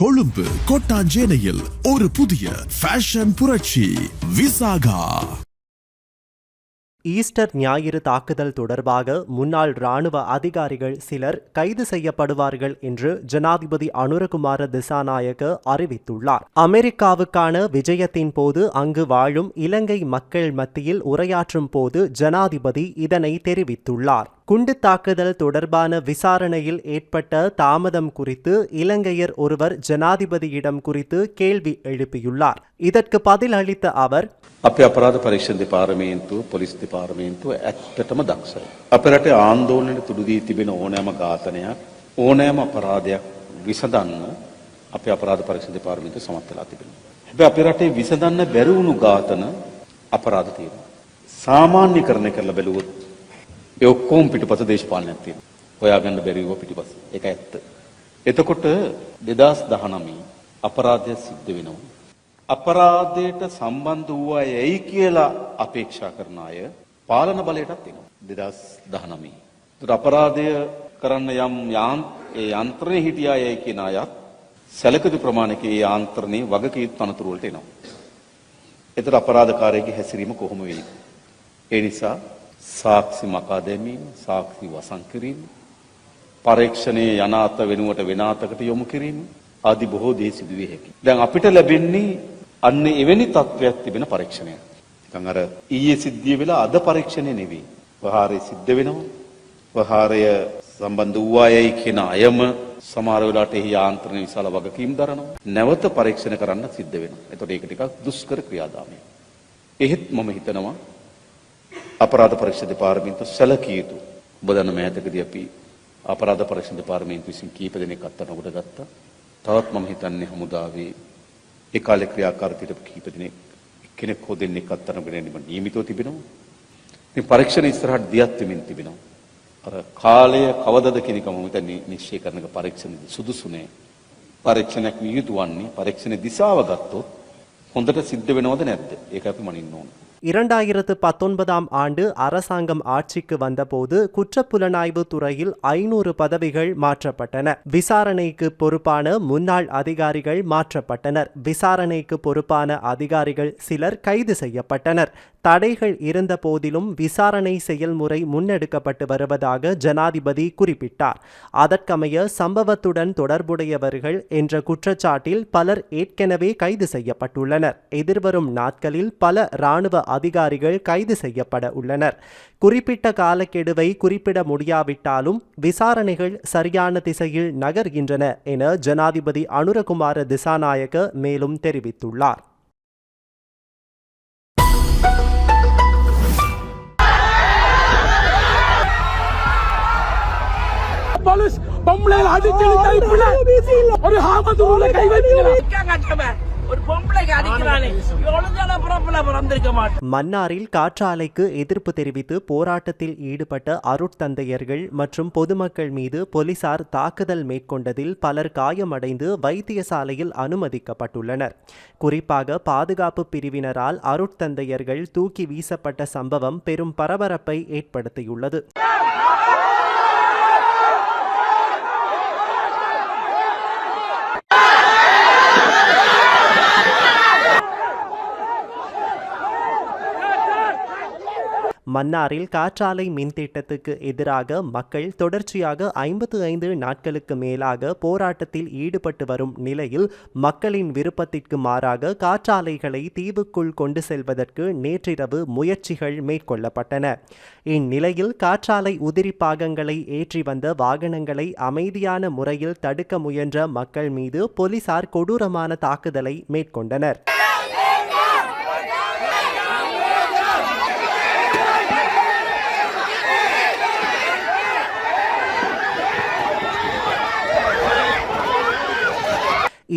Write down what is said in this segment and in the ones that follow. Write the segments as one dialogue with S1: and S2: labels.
S1: கொழும்பு கோட்டாஞ்சேனையில் ஒரு புதிய ஃபேஷன் புரட்சி விசாகா.
S2: ஈஸ்டர் ஞாயிறு தாக்குதல் தொடர்பாக முன்னாள் ராணுவ அதிகாரிகள் சிலர் கைது செய்யப்படுவார்கள் என்று ஜனாதிபதி அனுரகுமார திசாநாயக்க அறிவித்துள்ளார். அமெரிக்காவுக்கான விஜயத்தின் போது அங்கு வாழும் இலங்கை மக்கள் மத்தியில் உரையாற்றும் போது ஜனாதிபதி இதனை தெரிவித்துள்ளார். குண்டு தாக்குதல் தொடர்பான விசாரணையில் ஏற்பட்ட தாமதம் குறித்து இலங்கையர் ஒருவர் ஜனாதிபதியிடம் குறித்து கேள்வி எழுப்பியுள்ளார் இதற்கு பதில் அளித்த அவர்
S3: අපේ අපරාධ පරීක්ෂණ දෙපාර්තමේන්තුව පොලිස් දෙපාර්තමේන්තුව ඇත්තටම දක්ෂයි. අපේ රටේ ආන්දෝලනයට තුඩු දී තිබෙන ඕනෑම ඝාතනයක් ඕනෑම අපරාධයක් විසඳන්න අපේ අපරාධ පරීක්ෂණ දෙපාර්තමේන්තුව සමත් වෙලා තිබෙනවා. හැබැයි අපේ රටේ විසඳන්න බැරි වුණු ඝාතන අපරාධ තියෙනවා. සාමාන්‍යකරණය කරලා බැලුවොත් ඒ ඔක්කොම පිටුපස දේශපාලනයක් තියෙනවා. හොයාගන්න බැරි වුව පිටුපස. ඒක ඇත්ත. එතකොට 2019 අපරාධය සිද්ධ වෙනවා. අපරාධයට සම්බන්ධ වූ අය ඇයි කියලා අපේක්ෂා කරන අය පාලන බලයටත් එනවා. 2019. ඒතර අපරාධය කරන්න යම් යාන් ඒ යන්ත්‍රණය හිටියා යයි කියන අයත් සැලකදු ප්‍රමාණයක ඒ යාන්ත්‍රණේ වගකීම් තනතුරු වලට එනවා. ඒතර අපරාධකාරයෙක්ගේ හැසිරීම කොහොම වෙන්නේ? ඒ නිසා සාක්ෂි මකා දැමීම, සාක්ෂි වසන් කිරීම, පරීක්ෂණයේ යනාත වෙනුවට වෙනාතකට යොමු කිරීම ආදී බොහෝ දේ සිදු විය හැකියි. දැන් අපිට ලැබෙන්නේ අන්න එවැනි තත්වයක් තිබෙන පරීක්ෂණයක්. නිකන් අර ඊයේ සිද්ධිය වෙලා අද පරීක්ෂණය නෙවෙයි. වහාරය සිද්ධ වෙනවා. වහාරය සම්බන්ධ වූ අයයි කියන අයම සමහර වෙලාවට එහි යාන්ත්‍රණ විශාල වගකීම් දරනවා. නැවත පරීක්ෂණ කරන්න සිද්ධ වෙනවා. එතකොට ඒක ටිකක් දුෂ්කර ක්‍රියාදාමයක්. එහෙත් මම හිතනවා අපරාධ පරීක්ෂණ දෙපාර්තමේන්තුව සැලකිය යුතු. ඔබ දන්න මෑතකදී අපි අපරාධ පරීක්ෂණ දෙපාර්තමේන්තුව විසින් කීප දෙනෙක් අත්අඩංගුවට ගත්තා. තවත් මම හිතන්නේ හමුදාවේ ඒ කාලේ ක්‍රියාකාරීත්වයට කීප දෙනෙක් එක්කෙනෙක් හෝ දෙන්නෙක් අත්අඩංගුවට ගැනීම නියමිතව තිබෙනවා. ඉතින් පරීක්ෂණ ඉස්සරහට දියත් වෙමින් තිබෙනවා. අර කාලය කවදද කියන එක මම හිතන්නේ නිශ්චය කරන එක පරීක්ෂණ සුදුසු නෑ. පරීක්ෂණයක් විය යුතු වන්නේ පරීක්ෂණ දිශාව ගත්තොත් හොඳට සිද්ධ වෙනවද නැද්ද? ඒක අපි මනින්න ඕන.
S2: இரண்டாயிரத்து பத்தொன்பதாம் ஆண்டு அரசாங்கம் ஆட்சிக்கு வந்தபோது குற்றப்புலனாய்வு துறையில் ஐநூறு பதவிகள் மாற்றப்பட்டன. விசாரணைக்கு பொறுப்பான முன்னாள் அதிகாரிகள் மாற்றப்பட்டனர். விசாரணைக்கு பொறுப்பான அதிகாரிகள் சிலர் கைது செய்யப்பட்டனர். தடைகள் இருந்த போதிலும் விசாரணை செயல்முறை முன்னெடுக்கப்பட்டு வருவதாக ஜனாதிபதி குறிப்பிட்டார். அதற்கமைய சம்பவத்துடன் தொடர்புடையவர்கள் என்ற குற்றச்சாட்டில் பலர் ஏற்கனவே கைது செய்யப்பட்டுள்ளனர். எதிர்வரும் நாட்களில் பல இராணுவ அதிகாரிகள் கைது செய்யப்பட உள்ளனர். குறிப்பிட்ட காலக்கெடுவை குறிப்பிட முடியாவிட்டாலும் விசாரணைகள் சரியான திசையில் நகர்கின்றன என ஜனாதிபதி அனுரகுமார திசாநாயக்க மேலும் தெரிவித்துள்ளார்.
S4: கை
S2: மன்னாரில் காற்றாலைக்கு எதிர்ப்பு தெரிவித்து போராட்டத்தில் ஈடுபட்ட அருட்தந்தையர்கள் மற்றும் பொதுமக்கள் மீது போலீசார் தாக்குதல் மேற்கொண்டதில் பலர் காயமடைந்து வைத்தியசாலையில் அனுமதிக்கப்பட்டுள்ளனர். குறிப்பாக பாதுகாப்பு பிரிவினரால் அருட்தந்தையர்கள் தூக்கி வீசப்பட்ட சம்பவம் பெரும் பரபரப்பை ஏற்படுத்தியுள்ளது. மன்னாரில் காற்றாலை மின் திட்டத்துக்கு எதிராக மக்கள் தொடர்ச்சியாக ஐம்பத்து ஐந்து நாட்களுக்கு மேலாக போராட்டத்தில் ஈடுபட்டு வரும் நிலையில் மக்களின் விருப்பத்திற்கு மாறாக காற்றாலைகளை தீவுக்குள் கொண்டு செல்வதற்கு நேற்றிரவு முயற்சிகள் மேற்கொள்ளப்பட்டன. இந்நிலையில் காற்றாலை உதிரி பாகங்களை ஏற்றி வந்த வாகனங்களை அமைதியான முறையில் தடுக்க முயன்ற மக்கள் மீது போலீசார் கொடூரமான தாக்குதலை மேற்கொண்டனர்.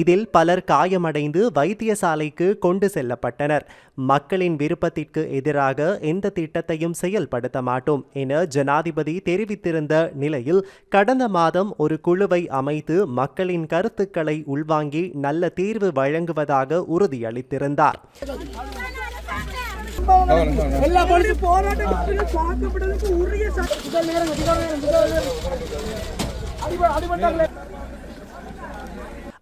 S2: இதில் பலர் காயமடைந்து வைத்தியசாலைக்கு கொண்டு செல்லப்பட்டனர். மக்களின் விருப்பத்திற்கு எதிராக எந்த திட்டத்தையும் செயல்படுத்த மாட்டோம் என ஜனாதிபதி தெரிவித்திருந்த நிலையில் கடந்த மாதம் ஒரு குழுவை அமைத்து மக்களின் கருத்துக்களை உள்வாங்கி நல்ல தீர்வு வழங்குவதாக உறுதியளித்திருந்தார்.
S4: அடிபட்டாங்களே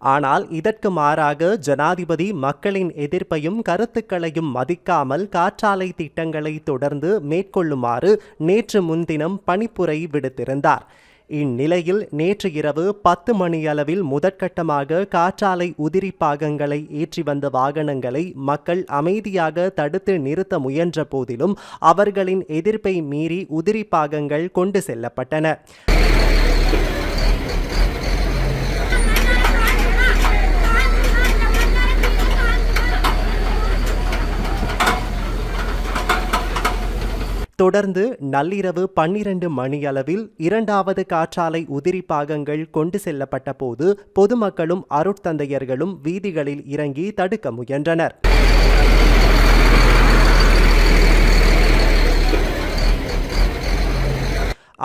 S2: ஆனால் இதற்கு மாறாக ஜனாதிபதி மக்களின் எதிர்ப்பையும் கருத்துக்களையும் மதிக்காமல் காற்றாலை திட்டங்களை தொடர்ந்து மேற்கொள்ளுமாறு நேற்று முன்தினம் பணிப்புரை விடுத்திருந்தார். இந்நிலையில் நேற்று இரவு பத்து மணியளவில் முதற்கட்டமாக காற்றாலை உதிரி பாகங்களை ஏற்றி வந்த வாகனங்களை மக்கள் அமைதியாக தடுத்து நிறுத்த முயன்ற போதிலும் அவர்களின் எதிர்ப்பை மீறி உதிரி பாகங்கள் கொண்டு செல்லப்பட்டன. தொடர்ந்து நள்ளிரவு பன்னிரண்டு மணியளவில் இரண்டாவது காற்றாலை உதிரி பாகங்கள் கொண்டு செல்லப்பட்ட போது பொதுமக்களும் அருட்தந்தையர்களும் வீதிகளில் இறங்கி தடுக்க முயன்றனர்.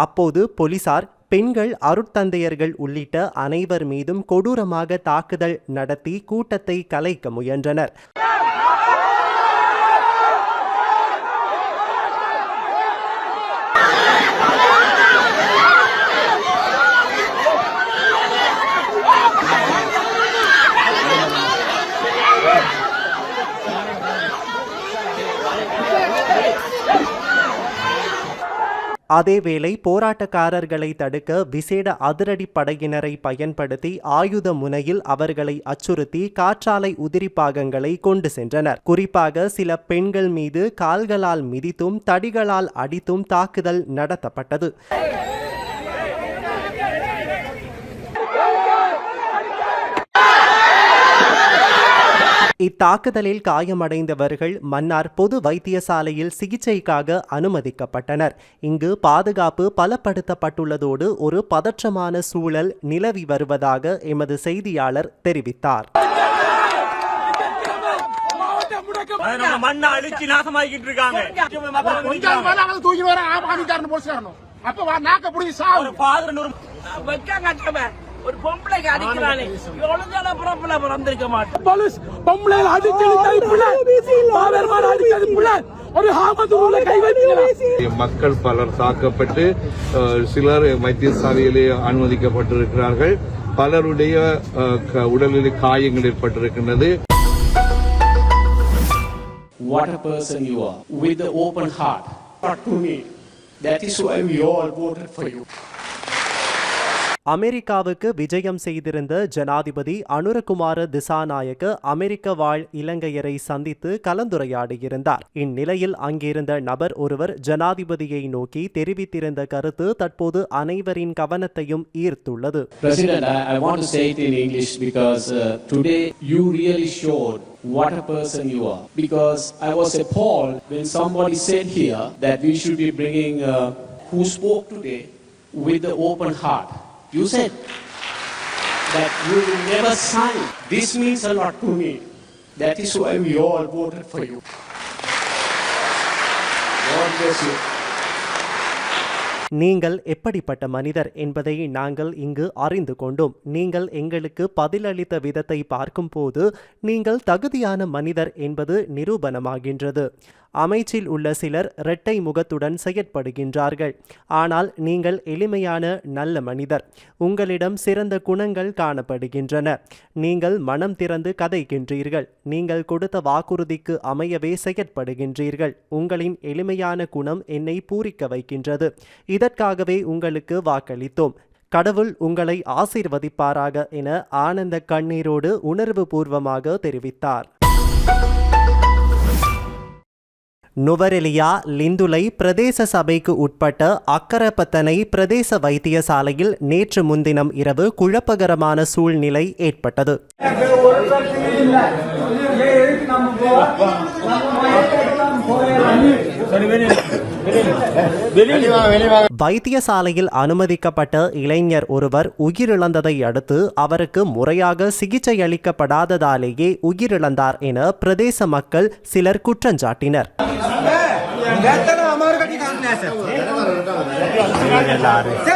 S2: அப்போது போலீசார் பெண்கள் அருட்தந்தையர்கள் உள்ளிட்ட அனைவர் மீதும் கொடூரமாக தாக்குதல் நடத்தி கூட்டத்தை கலைக்க முயன்றனர். அதேவேளை போராட்டக்காரர்களை தடுக்க விசேட அதிரடி படையினரை பயன்படுத்தி ஆயுத முனையில் அவர்களை அச்சுறுத்தி காற்றாலை உதிரி பாகங்களை கொண்டு சென்றனர். குறிப்பாக சில பெண்கள் மீது கால்களால் மிதித்தும் தடிகளால் அடித்தும் தாக்குதல் நடத்தப்பட்டது. இத்தாக்குதலில் காயமடைந்தவர்கள் மன்னார் பொது வைத்தியசாலையில் சிகிச்சைக்காக அனுமதிக்கப்பட்டனர். இங்கு பாதுகாப்பு பலப்படுத்தப்பட்டுள்ளதோடு ஒரு பதற்றமான சூழல் நிலவி வருவதாக எமது செய்தியாளர் தெரிவித்தார்.
S5: மண்ணை அழிச்சு நாசமாக்கிட்டு இருக்காங்க. ஒரு
S6: பொம்பளைக்கு அடிக்கிறானே. ஒழுங்கான புறப்புல பிறந்திருக்க மாட்டோம்
S4: போலீஸ் பாவேர்மார் அடிச்சது ஒரு
S7: மக்கள் பலர் தாக்கப்பட்டு சிலர் வைத்தியசாலையிலே அனுமதிக்கப்பட்டிருக்கிறார்கள். பலருடைய உடலில் காயங்கள் ஏற்பட்டிருக்கின்றது.
S8: What a person you are with the open heart. Not to me. That is why we all voted for you.
S2: அமெரிக்காவுக்கு விஜயம் செய்திருந்த ஜனாதிபதி அனுரகுமார திசாநாயக்க அமெரிக்க வாழ் இலங்கையரை சந்தித்து கலந்துரையாடியிருந்தார் இந்நிலையில் அங்கிருந்த நபர் ஒருவர் ஜனாதிபதியை நோக்கி தெரிவித்திருந்த கருத்து தற்போது அனைவரின் கவனத்தையும் ஈர்த்துள்ளது
S8: what a person you are. Because I was appalled when somebody said here that we should be bringing uh, who spoke today with the open heart. You said that you will never sign. This means a lot to me. That is why we all voted for you. God bless you.
S2: நீங்கள் எப்படிப்பட்ட மனிதர் என்பதை நாங்கள் இங்கு அறிந்து கொண்டோம் நீங்கள் எங்களுக்கு பதிலளித்த விதத்தை பார்க்கும்போது நீங்கள் தகுதியான மனிதர் என்பது நிரூபணமாகின்றது அமைச்சில் உள்ள சிலர் இரட்டை முகத்துடன் செயற்படுகின்றார்கள். ஆனால் நீங்கள் எளிமையான நல்ல மனிதர். உங்களிடம் சிறந்த குணங்கள் காணப்படுகின்றன. நீங்கள் மனம் திறந்து கதைக்கின்றீர்கள். நீங்கள் கொடுத்த வாக்குறுதிக்கு அமையவே செயற்படுகின்றீர்கள். உங்களின் எளிமையான குணம் என்னை பூரிக்க வைக்கின்றது. இதற்காகவே உங்களுக்கு வாக்களித்தோம். கடவுள் உங்களை ஆசீர்வதிப்பாராக என ஆனந்த கண்ணீரோடு உணர்வு பூர்வமாக தெரிவித்தார். நுவரெலியா லிந்துலை பிரதேச சபைக்கு உட்பட்ட அக்கரப்பத்தனை பிரதேச வைத்தியசாலையில் நேற்று முன்தினம் இரவு குழப்பகரமான சூழ்நிலை ஏற்பட்டது. வைத்தியசாலையில் அனுமதிக்கப்பட்ட இளைஞர் ஒருவர் உயிரிழந்ததை அடுத்து அவருக்கு முறையாக சிகிச்சை அளிக்கப்படாததாலேயே உயிரிழந்தார் என பிரதேச மக்கள் சிலர் குற்றஞ்சாட்டினர்
S9: மாங்கல்யம்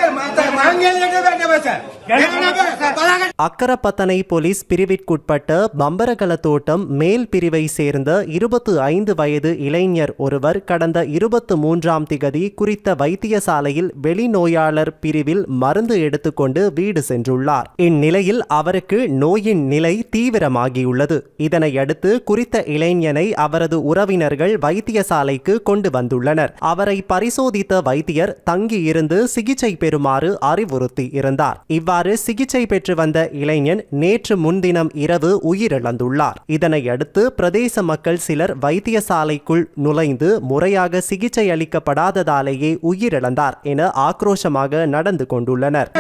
S2: அக்கரப்பத்தனை போலீஸ் பிரிவிற்குட்பட்ட பம்பரகல தோட்டம் மேல் பிரிவை சேர்ந்த இருபத்து ஐந்து வயது இளைஞர் ஒருவர் கடந்த இருபத்து மூன்றாம் திகதி குறித்த வைத்தியசாலையில் வெளிநோயாளர் பிரிவில் மருந்து எடுத்துக்கொண்டு வீடு சென்றுள்ளார். இந்நிலையில் அவருக்கு நோயின் நிலை தீவிரமாகியுள்ளது. இதனையடுத்து குறித்த இளைஞனை அவரது உறவினர்கள் வைத்தியசாலைக்கு கொண்டு வந்துள்ளனர். அவரை பரிசோதித்த வைத்தியர் தங்கியிருந்து சிகிச்சை பெறுமாறு அறிவுறுத்தி இருந்தார் இவ்வாறு சிகிச்சை பெற்று வந்த இளைஞன் நேற்று முன்தினம் இரவு உயிரிழந்துள்ளார் இதனையடுத்து பிரதேச மக்கள் சிலர் வைத்தியசாலைக்குள் நுழைந்து முறையாக சிகிச்சை அளிக்கப்படாததாலேயே உயிரிழந்தார் என ஆக்ரோஷமாக நடந்து கொண்டுள்ளனர்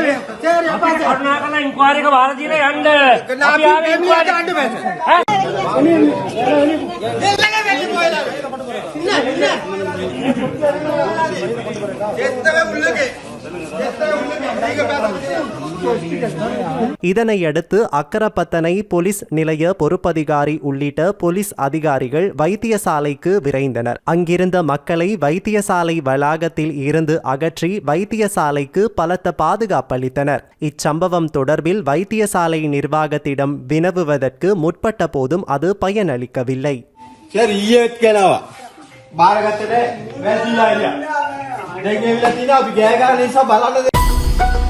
S6: உள்ளே
S2: இதனையடுத்து அக்கரப்பத்தனை போலீஸ் நிலைய பொறுப்பதிகாரி உள்ளிட்ட போலீஸ் அதிகாரிகள் வைத்தியசாலைக்கு விரைந்தனர். அங்கிருந்த மக்களை வைத்தியசாலை வளாகத்தில் இருந்து அகற்றி வைத்தியசாலைக்கு பலத்த பாதுகாப்பளித்தனர் இச்சம்பவம் தொடர்பில் வைத்தியசாலை நிர்வாகத்திடம் வினவுவதற்கு முற்பட்ட போதும் அது பயனளிக்கவில்லை.
S5: Daging yung Latina, bigay ka, Lisa, balak na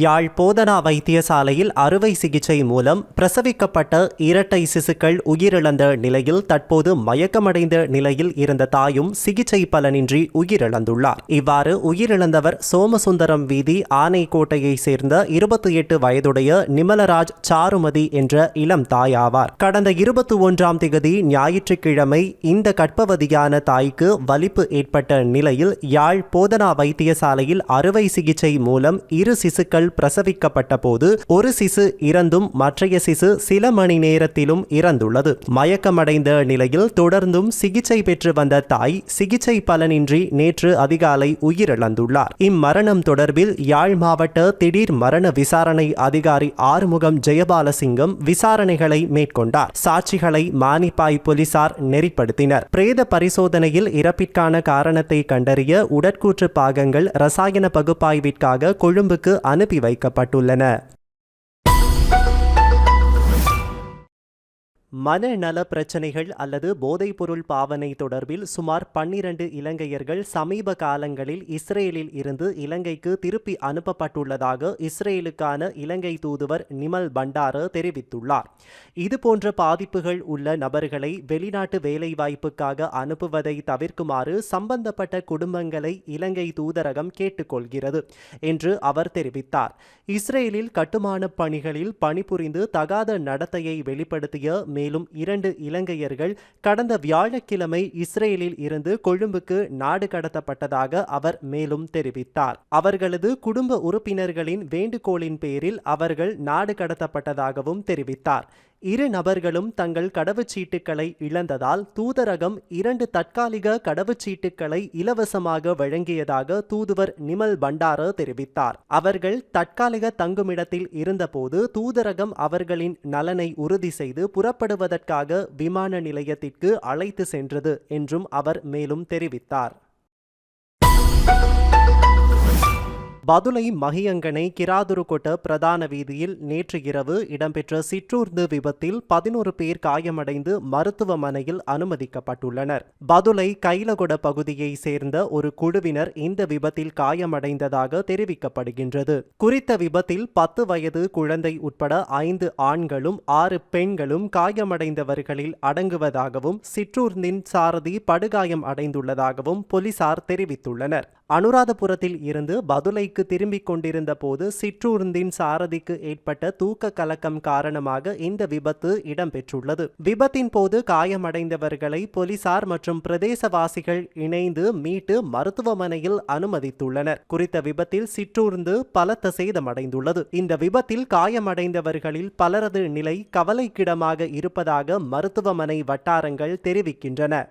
S2: யாழ் போதனா வைத்தியசாலையில் அறுவை சிகிச்சை மூலம் பிரசவிக்கப்பட்ட இரட்டை சிசுக்கள் உயிரிழந்த நிலையில் தற்போது மயக்கமடைந்த நிலையில் இருந்த தாயும் சிகிச்சை பலனின்றி உயிரிழந்துள்ளார். இவ்வாறு உயிரிழந்தவர் சோமசுந்தரம் வீதி ஆனைக்கோட்டையை சேர்ந்த இருபத்தி எட்டு வயதுடைய நிமலராஜ் சாருமதி என்ற இளம் தாயாவார். கடந்த இருபத்தி ஒன்றாம் திகதி ஞாயிற்றுக்கிழமை இந்த கற்பவதியான தாய்க்கு வலிப்பு ஏற்பட்ட நிலையில் யாழ் போதனா வைத்தியசாலையில் அறுவை சிகிச்சை மூலம் இரு சிசுக்கள் பிரசவிக்கப்பட்ட போது ஒரு சிசு இறந்தும் மற்றைய சிசு சில மணி நேரத்திலும் இறந்துள்ளது. மயக்கமடைந்த நிலையில் தொடர்ந்தும் சிகிச்சை பெற்று வந்த தாய் சிகிச்சை பலனின்றி நேற்று அதிகாலை உயிரிழந்துள்ளார். இம்மரணம் தொடர்பில் யாழ் மாவட்ட திடீர் மரண விசாரணை அதிகாரி ஆறுமுகம் ஜெயபாலசிங்கம் விசாரணைகளை மேற்கொண்டார். சாட்சிகளை மானிப்பாய் போலீசார் நெறிப்படுத்தினர். பிரேத பரிசோதனையில் இறப்பிற்கான காரணத்தை கண்டறிய உடற்கூற்று பாகங்கள் ரசாயன பகுப்பாய்விற்காக கொழும்புக்கு அனுப்பி வைக்கப்பட்டுள்ளன. மனநல பிரச்சனைகள் அல்லது போதைப்பொருள் பாவனை தொடர்பில் சுமார் பன்னிரண்டு இலங்கையர்கள் சமீப காலங்களில் இஸ்ரேலில் இருந்து இலங்கைக்கு திருப்பி அனுப்பப்பட்டுள்ளதாக இஸ்ரேலுக்கான இலங்கை தூதுவர் நிமல் பண்டார தெரிவித்துள்ளார். இதுபோன்ற பாதிப்புகள் உள்ள நபர்களை வெளிநாட்டு வேலைவாய்ப்புக்காக அனுப்புவதை தவிர்க்குமாறு சம்பந்தப்பட்ட குடும்பங்களை இலங்கை தூதரகம் கேட்டுக்கொள்கிறது என்று அவர் தெரிவித்தார். இஸ்ரேலில் கட்டுமான பணிகளில் பணிபுரிந்து தகாத நடத்தையை வெளிப்படுத்திய மேலும் இரண்டு இலங்கையர்கள் கடந்த வியாழக்கிழமை இஸ்ரேலில் இருந்து கொழும்புக்கு நாடு கடத்தப்பட்டதாக அவர் மேலும் தெரிவித்தார். அவர்களது குடும்ப உறுப்பினர்களின் வேண்டுகோளின் பேரில் அவர்கள் நாடு கடத்தப்பட்டதாகவும் தெரிவித்தார். இரு நபர்களும் தங்கள் கடவுச்சீட்டுகளை இழந்ததால் தூதரகம் இரண்டு தற்காலிக கடவுச்சீட்டுகளை இலவசமாக வழங்கியதாக தூதுவர் நிமல் பண்டார தெரிவித்தார். அவர்கள் தற்காலிக தங்குமிடத்தில் இருந்தபோது தூதரகம் அவர்களின் நலனை உறுதி செய்து புறப்படுவதற்காக விமான நிலையத்திற்கு அழைத்து சென்றது என்றும் அவர் மேலும் தெரிவித்தார். பதுளை மகியங்கனை கிராதுருக்கோட்ட பிரதான வீதியில் நேற்று இரவு இடம்பெற்ற சிற்றூர்ந்து விபத்தில் பதினோரு பேர் காயமடைந்து மருத்துவமனையில் அனுமதிக்கப்பட்டுள்ளனர். பதுளை கைலகொட பகுதியை சேர்ந்த ஒரு குழுவினர் இந்த விபத்தில் காயமடைந்ததாக தெரிவிக்கப்படுகின்றது. குறித்த விபத்தில் பத்து வயது குழந்தை உட்பட ஐந்து ஆண்களும் ஆறு பெண்களும் காயமடைந்தவர்களில் அடங்குவதாகவும் சிற்றூர்ந்தின் சாரதி படுகாயம் அடைந்துள்ளதாகவும் போலீசார் தெரிவித்துள்ளனர். அனுராதபுரத்தில் இருந்து பதுளைக்கு திரும்பிக் கொண்டிருந்த போது சிற்றூர்ந்தின் சாரதிக்கு ஏற்பட்ட தூக்க கலக்கம் காரணமாக இந்த விபத்து இடம்பெற்றுள்ளது. விபத்தின் போது காயமடைந்தவர்களை போலீசார் மற்றும் பிரதேசவாசிகள் இணைந்து மீட்டு மருத்துவமனையில் அனுமதித்துள்ளனர். குறித்த விபத்தில் சிற்றூர்ந்து பலத்த சேதமடைந்துள்ளது. இந்த விபத்தில் காயமடைந்தவர்களில் பலரது நிலை கவலைக்கிடமாக இருப்பதாக மருத்துவமனை வட்டாரங்கள் தெரிவிக்கின்றன.